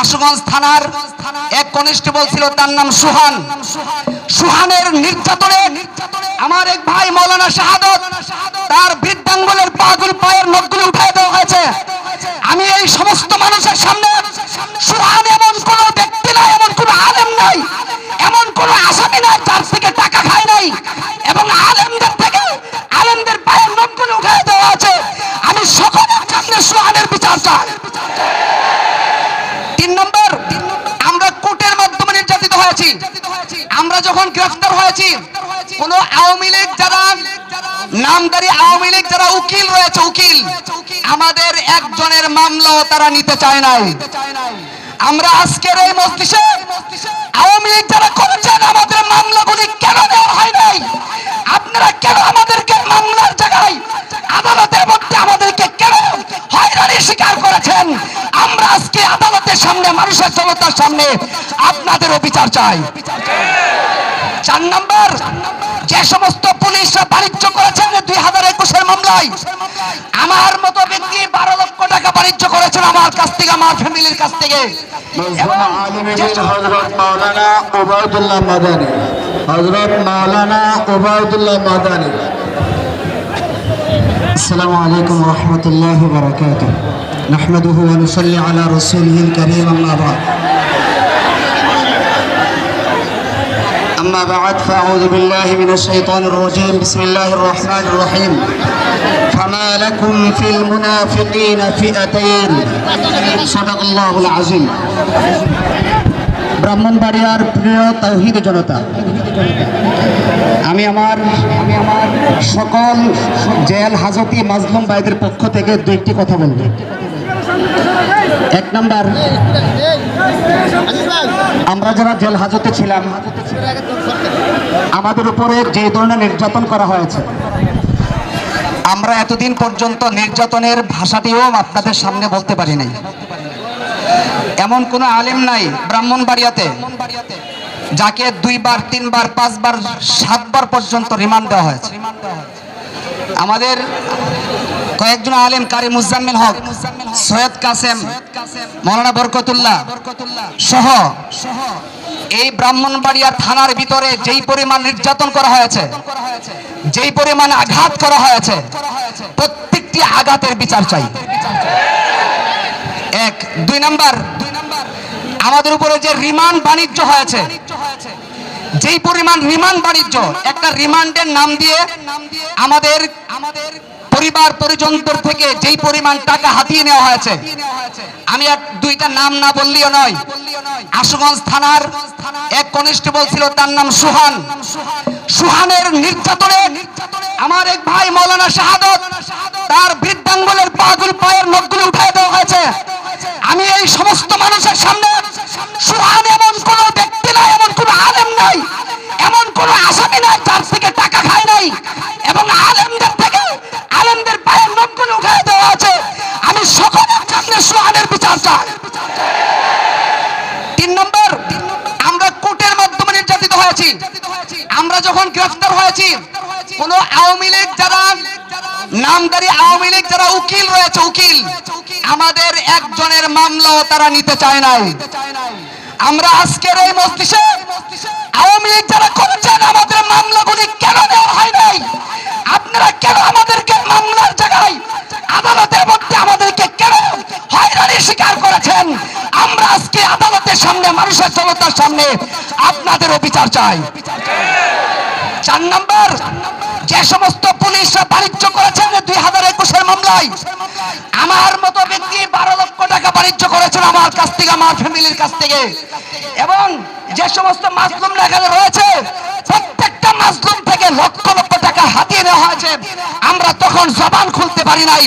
আশুগঞ্জ থানার এক কনস্টেবল ছিল তার নাম সুহান। সুহানের নির্যাতনে আমার এক ভাই মৌলানা শাহাদত তার বৃদ্ধাঙ্গুলের পাগুল পায়ের নখগুলো উঠাই দেওয়া হয়েছে। আমি এই সমস্ত মানুষের সামনে সুহান এমন কোন ব্যক্তি নাই, এমন কোন আলেম নাই, এমন কোন আসামি নাই যার থেকে টাকা খায় নাই এবং আলেমদের থেকে আলেমদের পায়ের নখগুলো উঠাই দেওয়া আছে। আমি সকলের সামনে সুহানের বিচার চাই তিন নম্বর আমরা কোর্টের মাধ্যমে নির্যাতিত হয়েছি আমরা যখন গ্রেফতার হয়েছি, কোন আওয়ামী লীগ যারা, নামদারি আওয়ামী লীগ যারা উকিল রয়েছে, উকিল, আমাদের একজনের মামলাও তারা নিতে চায় নাই। আমরা আজকের এই মস্তিষে আওয়ামী লীগ যারা করেছেন, আমাদের মামলাগুলি কেন দেওয়া হয় নাই? আপনারা কেন আমাদেরকে মামলার জায়গায়, আদালতের মধ্যে আমাদেরকে কেন হয়রানি স্বীকার করেছেন? আমরা আজকে আদালতের সামনে, মানুষের জনতার সামনে আপনাদেরও বিচার চাই। চার নম্বর যে সমস্ত পুলিশরা বাণিজ্য করেছেন দুই হাজার একুশের মামলায় আমার মতো ব্যক্তি বারো লক্ষ টাকা বাণিজ্য করেছেন আমার কাছ থেকে আমার ফ্যামিলির কাছ থেকে মজলুম আলমগীর হজরত মাওলানা ওবায়দুল্লাহ মাদানী হজরত মাওলানা ওবায়দুল্লাহ মাদানী السلام عليكم ورحمة الله وبركاته نحمده ونصلي على رسوله الكريم أما بعد أما بعد فأعوذ بالله من الشيطان الرجيم بسم الله الرحمن الرحيم فما لكم في المنافقين فئتين صدق الله العظيم ব্রাহ্মণবাড়িয়ার প্রিয় তৌহিদ জনতা আমি আমার আমি আমার সকল জেল হাজতি মাজলুম ভাইদের পক্ষ থেকে দুইটি কথা বলবো এক নাম্বার। আমরা যারা জেল হাজতে ছিলাম, আমাদের উপরে যে ধরনের নির্যাতন করা হয়েছে, আমরা এতদিন পর্যন্ত নির্যাতনের ভাষাটিও আপনাদের সামনে বলতে পারি নাই। এমন কোনো আলেম নাই ব্রাহ্মণবাড়িয়াতে, যাকে দুইবার, তিনবার, পাঁচবার, সাতবার পর্যন্ত রিমান্ড দেওয়া হয়েছে। আমাদের কয়েকজন আলেম, কারি মুজাম্মিল হক, সৈয়দ কাসেম, মৌলানা বরকতুল্লাহ সহ এই ব্রাহ্মণবাড়িয়া থানার ভিতরে যেই পরিমাণ নির্যাতন করা হয়েছে, যেই পরিমাণ আঘাত করা হয়েছে, প্রত্যেকটি আঘাতের বিচার চাই। এক, দুই নাম্বার, আমাদের উপরে যে রিমান্ড বাণিজ্য হয়েছে, যেই পরিমাণ রিমান্ড বাণিজ্য, একটা রিমান্ডের নাম দিয়ে আমাদের আমাদের পরিবার পরিজনদের থেকে যেই পরিমাণ টাকা হাতিয়ে নেওয়া হয়েছে, আমি এক দুইটা নাম না বললিও নয়। আশুগঞ্জ থানার এক কনস্টেবল ছিল, তার নাম সুহান। সুহানের নির্যাতনে আমার এক ভাই মৌলানা শাহাদত, তার বৃদ্ধাঙ্গুলের পাগুল পায়ের নখগুলো উঠাই দেওয়া হয়েছে। আমি এই সমস্ত মানুষের সামনে সুহান এমন কোন ব্যক্তি নাই এমন কোন আলেম নাই এমন কোন আসামি নাই যার থেকে টাকা খায় নাই। হয়েছি কোন আওয়ামী লীগ যারা নামদারি আওয়ামী লীগ যারা উকিল রয়েছে, উকিল, আমাদের একজনের মামলাও তারা নিতে চায় নাই। আমরা আজকের এই মস্তিষে আওয়ামী লীগ যারা করেছেন, আমাদের মামলাগুলি কেন দেওয়া হয় নাই? আপনারা কেন আমাদেরকে মামলার জায়গায়, আদালতের মধ্যে আমাদেরকে কেন হয়রানি স্বীকার করেছেন? আমরা আজকে আদালতের সামনে, মানুষের জনতার সামনে আপনাদেরও বিচার চাই। চার নম্বর, যে সমস্ত পুলিশরা বাণিজ্য করেছেন দুই হাজার একুশের মামলায়, আমার মতো ব্যক্তি বারো লক্ষ টাকা বাণিজ্য করেছেন আমার কাছ থেকে, আমার ফ্যামিলির কাছ থেকে। এবং যে সমস্ত মাসলুম এখানে রয়েছে, প্রত্যেকটা মাসলুম থেকে লক্ষ লক্ষ টাকা হাতিয়ে নেওয়া হয়েছে। আমরা তখন জবান খুলতে পারি নাই।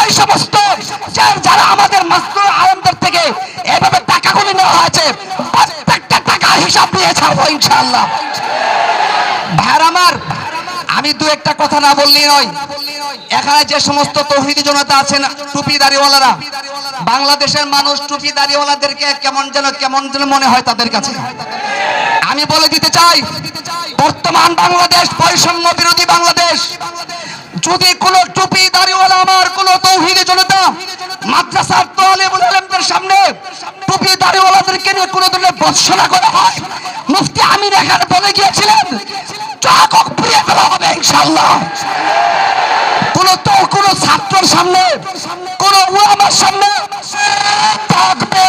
ওই সমস্ত যারা আমাদের মাসলুম আলমদের থেকে এভাবে টাকাগুলি নেওয়া হয়েছে, প্রত্যেকটা টাকার হিসাব নিয়ে ছাড়বো ইনশাআল্লাহ। আমি দু একটা কথা না বললেই নয়। এখানে যে সমস্ত তৌহিদি জনতা আছেন টুপি দাড়িওয়ালারা, বাংলাদেশের মানুষ টুপি দাড়িওয়ালাদেরকে কেমন যেন কেমন যেন মনে হয় তাদের কাছে। আমি বলে দিতে চাই, বর্তমান বাংলাদেশ, বৈষম্য বিরোধী বাংলাদেশ, যদি কোনো টুপি দাড়িওয়ালা আমার, কোনো তৌহিদি জনতা মাদ্রাসার তোয়ালে আলেমদের সামনে টুপি দাড়ি ভৎসনা করা হয়? মুফতি আমির এখানে বলে গিয়েছিলেন চাকক পুড়িয়ে ফেলা হবে ইনশাল্লাহ কোন তো কোন ছাত্রের সামনে কোন উলামার সামনে থাকবে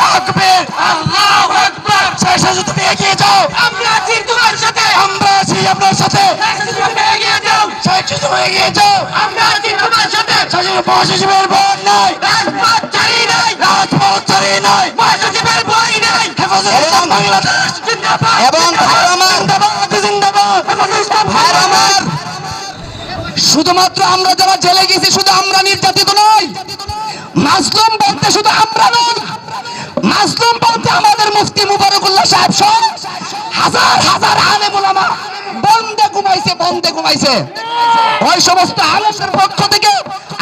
থাকবে শেষে যদি তুমি এগিয়ে যাও আমরা আছি তোমার সাথে। আমরা আছি আপনার সাথে। এগিয়ে যাও শেষে তুমি এগিয়ে যাও আমরা আছি তোমার সাথে। শেষে মহাসচিবের ভয় নাই রাজপথ ছাড়ি নাই। রাজপথ ছাড়ি নাই। মহাসচিবের ভয় নাই। শুধুমাত্র আমরা যারা জেলে গেছি, শুধু আমরা নির্যাতিত নই, মাসলুম বলতে শুধু আমরা নই, মাসলুম বলতে আমাদের মুফতি মুবারকুল্লাহ সাহেব সহ হাজার হাজার আলেম ওলামা বন্দে ঘুমাইছে বন্দে ঘুমাইছে। ওই সমস্ত আলেমদের পক্ষ থেকে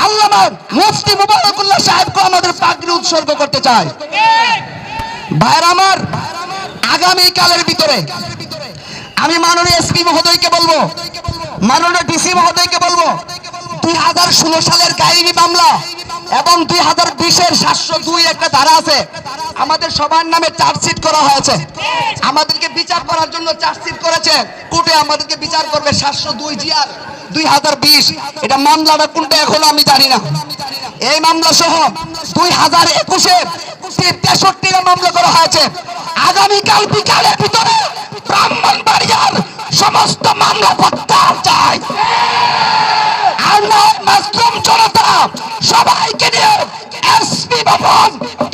আল্লামা মুফতি মুবারকুল্লাহ সাহেবকে আমাদের পাগড়ি উৎসর্গ করতে চায় ভাইরা আমার, আগামীকালের ভিতরে আমি মাননীয় এসপি মহোদয়কে বলব, মাননীয় ডিসি মহোদয়কে বলব, দুই হাজার ষোলো সালের কাহিনী মামলা এবং দুই হাজার বিশের সাতশো দুই একটা ধারা আছে। আমাদের সবার নামে চার্জশিট করা হয়েছে। আমাদেরকে বিচার করার জন্য চার্জশিট করেছে। কোর্টে আমাদেরকে বিচার করবে সাতশো দুই জিয়ার দুই হাজার বিশ। এটা মামলাটা কোনটা এখনও আমি জানি না। এই মামলা সহ দুই হাজার একুশে তেষট্টিটা মামলা করা হয়েছে, আগামীকাল বিকালের ভিতরে ব্রাহ্মণবাড়িয়ার সমস্ত মামলা প্রত্যাহার চাই। আর নয় মাসলুম জনতা সবাইকে নিয়ে এসপি ভবন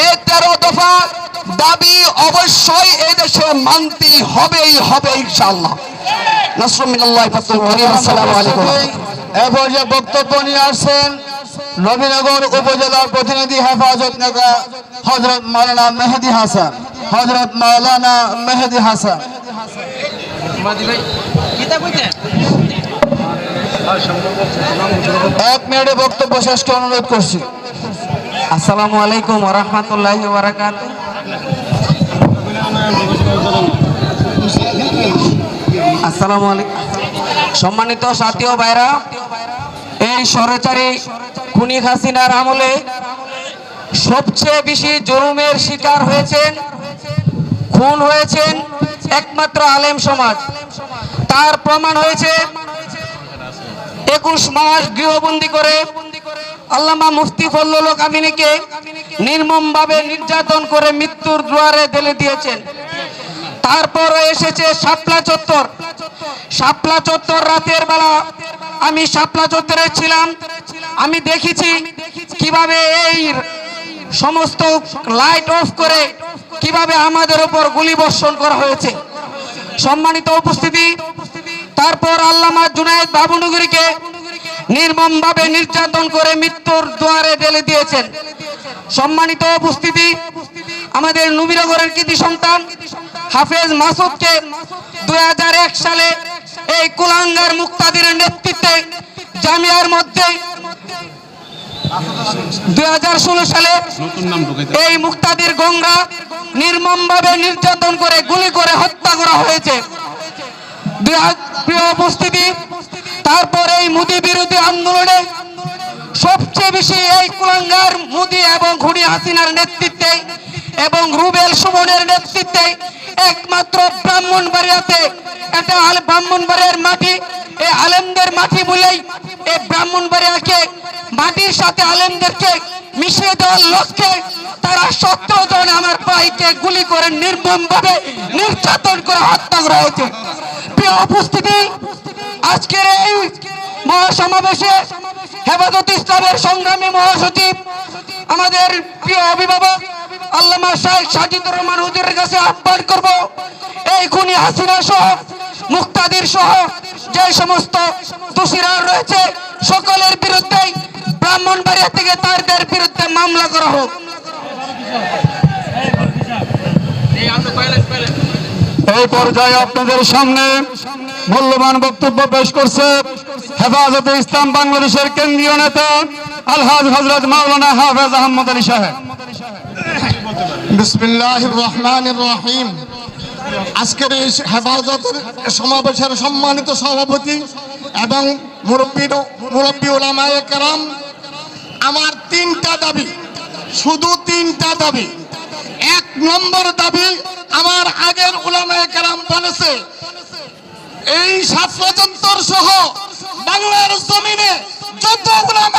এই তেরো দফা দাবি অবশ্যই এই দেশে মানতে হবেই হবে ইনশাআল্লাহ। করিম আসসালামু আলাইকুম বক্তব্য নিয়ে আসছেন নবীনগর উপজেলার প্রতিনিধি হেফাজত নেতা হজরত মাওলানা মেহেদি হাসান। হজরত মাওলানা মেহেদি হাসান। এক মিনিটে বক্তব্য শেষকে অনুরোধ করছি। আসসালামু আলাইকুম ওরহমতুল্লাহ বারাকাত আসসালামু আলাইকুম। সম্মানিত সাথী ভাইরা, এই স্বৈরাচারী খুনি হাসিনার আমলে সবচেয়ে বেশি জুলুমের শিকার হয়েছেন, খুন হয়েছেন একমাত্র আলেম সমাজ। তার প্রমাণ হয়েছে, একুশ মাস গৃহবন্দী করে আল্লামা মুফতি ফল্লুল কামিনীকে নির্মমভাবে নির্যাতন করে মৃত্যুর দুয়ারে ঠেলে দিয়েছেন। তারপরে এসেছে শাপলা চত্বর। শাপলা চত্বর রাতের বেলা আমি শাপলা চত্বরে ছিলাম। আমি দেখেছি কীভাবে এই সমস্ত লাইট অফ করে কীভাবে আমাদের উপর গুলি বর্ষণ করা হয়েছে। সম্মানিত উপস্থিতি, তারপর আল্লামা জুনায়েদ বাবুনগরীকে নির্মমভাবে নির্যাতন করে মৃত্যুর দুয়ারে ঢেলে দিয়েছেন। সম্মানিত উপস্থিতি আমাদের নবীনগরের কৃতি সন্তান হাফেজ মাসুদকে দুই সালে এই কুলাঙ্গার মুক্তাদির নেতৃত্বে জামিয়ার মধ্যে দুই হাজার ষোলো সালে এই মুক্তাদির গঙ্গা নির্মমভাবে নির্যাতন করে গুলি করে হত্যা করা হয়েছে। প্রিয় উপস্থিতি। তারপর এই মোদী বিরোধী আন্দোলনে সবচেয়ে বেশি এই কুলাঙ্গার মোদী এবং ঘুড়ি হাসিনার নেতৃত্বে এবং রুবেল সুমনের নেতৃত্বে একমাত্র ব্রাহ্মণ ব্রাহ্মণবাড়িয়াতে এটা আল ব্রাহ্মণবাড়িয়ার মাটি এই আলেমদের মাটি বলেই এই ব্রাহ্মণবাড়িয়াকে, মাটির সাথে আলেমদেরকে মিশিয়ে দেওয়ার লক্ষ্যে তারা সতেরো জন আমার ভাইকে গুলি করে নির্মমভাবে নির্যাতন করে হত্যা করা হয়েছে। প্রিয় উপস্থিতি, আজকের এই মহাসমাবেশে হেফাজত ইসলামের সংগ্রামী মহাসচিব, আমাদের প্রিয় অভিভাবক আল্লামা শাহেখ সাজিদুর রহমান হুজুরের কাছে আহ্বান করব। এই খুনি হাসিনা সহ, মুক্তাদির সহ, যে সমস্ত দোষীরা রয়েছে, সকলের বিরুদ্ধে ব্রাহ্মণবাড়িয়া থেকে তাদের বিরুদ্ধে মামলা করা হোক। এই পর্যায়ে আপনাদের সামনে মূল্যবান বক্তব্য পেশ করছে হেফাজতে ইসলাম বাংলাদেশের কেন্দ্রীয় নেতা আলহাজ হজরত মাওলানা হাফেজ আহমদ আলী সাহেব। আজকের এই হেফাজতের সমাবেশের সম্মানিত সভাপতি এবং মুরব্বী মুরব্বী আমার তিনটা দাবি, শুধু তিনটা দাবি। এক নম্বর দাবি আমার আগের ওলামায়ে বলেছে, এই স্বাস্থ্যযন্ত্র সহ বাংলার জমিনে যত ওলামায়ে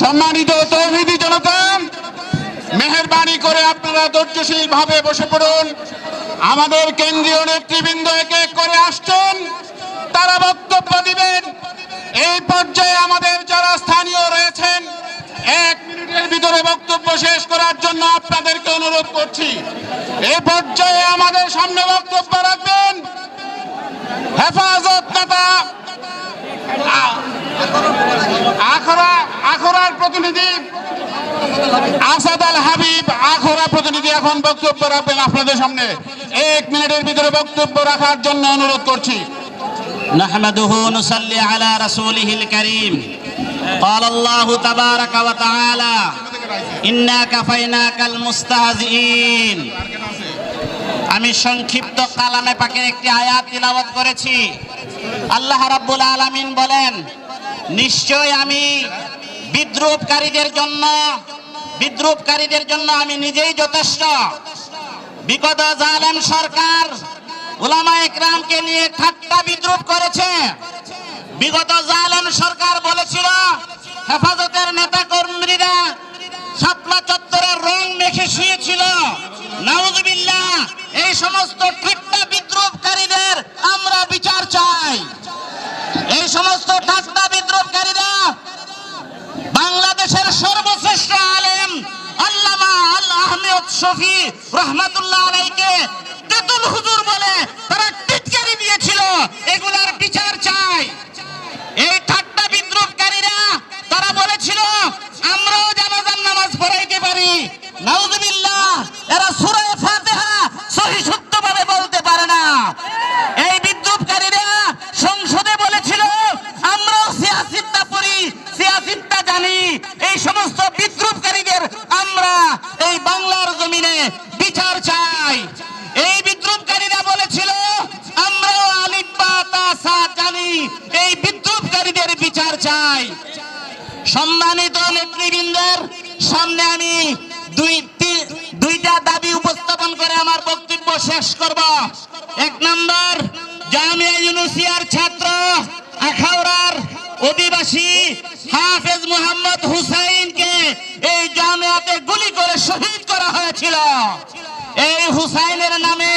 সম্মানিত তৌহিদি জনতা, মেহরবানি করে আপনারা ধৈর্যশীল ভাবে বসে পড়ুন। আমাদের কেন্দ্রীয় নেতৃবৃন্দ এক এক করে আসছেন। তারা বক্তব্য দিবেন। এই পর্যায়ে আমাদের যারা স্থানীয় রয়েছেন, এক মিনিটের ভিতরে বক্তব্য শেষ করার জন্য আপনাদেরকে অনুরোধ করছি। এই পর্যায়ে আমাদের সামনে বক্তব্য রাখবেন হেফাজত নেতা আখরা আখরার প্রতিনিধি আসাদ আল হাবিব আখরা প্রতিনিধি এখন বক্তব্য রাখবেন আপনাদের সামনে। এক মিনিটের ভিতরে বক্তব্য রাখার জন্য অনুরোধ করছি। نحمده نصلي على رسوله الكريم قال الله تبارك وتعالى إنا كفيناك المستهزئين আমি সংক্ষিপ্ত কালামে পাকের একটি আয়াত তিলাওয়াত করেছি আল্লাহ রাব্বুল আলামিন বলেন নিশ্চয় আমি বিদ্রুপকারীদের জন্য বিদ্রুপকারীদের জন্য আমি নিজেই যথেষ্ট বিগত জালেম সরকার ওলামা একরামকে নিয়ে ঠাট্টা বিদ্রুপ করেছে। বিগত জালেম সরকার বলেছিল, হেফাজতের নেতা কর্মীরা শাপলা চত্বরের রং মেখে শুয়েছিল। নাউজুবিল্লাহ, এই সমস্ত ঠাট্টা বিদ্রুপকারীদের আমরা বিচার চাই। এই সমস্ত ঠাট্টা বিদ্রুপকারীরা বাংলাদেশের সর্বশ্রেষ্ঠ আলেম আল্লামা আল আহমেদ শফি রহমাতুল্লাহ আলাইকে তারা টিটকারি দিয়েছিল এগুলার বিচার চাই। এই ঠাট্টা বিদ্রুপকারীরা তারা বলেছিল, আমরাও জানাজার নামাজ পড়াইতে পারি। নাউজুবিল্লাহ, এরা সূরা ফাতিহা সহি শুদ্ধভাবে বলতে পারে না এই বিদ্রুপকারীরা সংসদে বলেছিল আমরাও সিয়াসিত্তা পড়ি সিয়াসিত্তা জানি এই সমস্ত বিদ্রুপকারীদের আমরা এই বাংলার জমিনে বিচার চাই এই বিদ্রুপকারীরা বলেছিল আমরাও আলিফ বা তা সা জানি এই বিদ্রুপকারীদের বিচার চাই সম্মানিত নেতৃবৃন্দের সামনে আমি দুই তি- দুইটা দাবি উপস্থাপন করে আমার বক্তব্য শেষ করব। এক নম্বর, জামিয়া ইউনুসিয়ার ছাত্র, আখাউড়ার অধিবাসী হাফেজ মোহাম্মদ হুসাইনকে এই জামিয়াতে গুলি করে শহীদ করা হয়েছিল। এই হুসাইনের নামে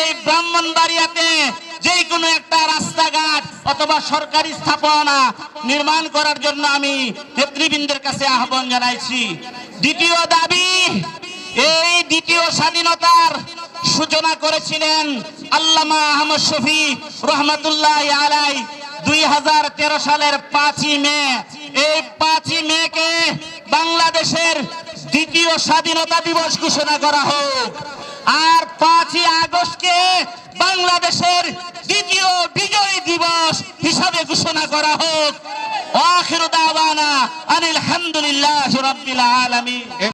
এই ব্রাহ্মণবাড়িয়াতে যে কোনো একটা রাস্তাঘাট অথবা সরকারি স্থাপনা নির্মাণ করার জন্য আমি নেতৃবৃন্দের কাছে আহ্বান জানাইছি। দ্বিতীয় দাবি স্বাধীনতার সূচনা করেছিলেন আল্লামা আহমদ শফি রহমতুল্লাহ আলাই দুই হাজার তেরো সালের পাঁচই মে। এই পাঁচই মে কে বাংলাদেশের দ্বিতীয় স্বাধীনতা দিবস ঘোষণা করা হোক। আর পাঁচই আগস্টকে বাংলাদেশের দ্বিতীয় বিজয় দিবস হিসাবে ঘোষণা করা হোক। আখির দাওয়ানা আনিল হামদুলিল্লাহ রাব্বিল আলামিন।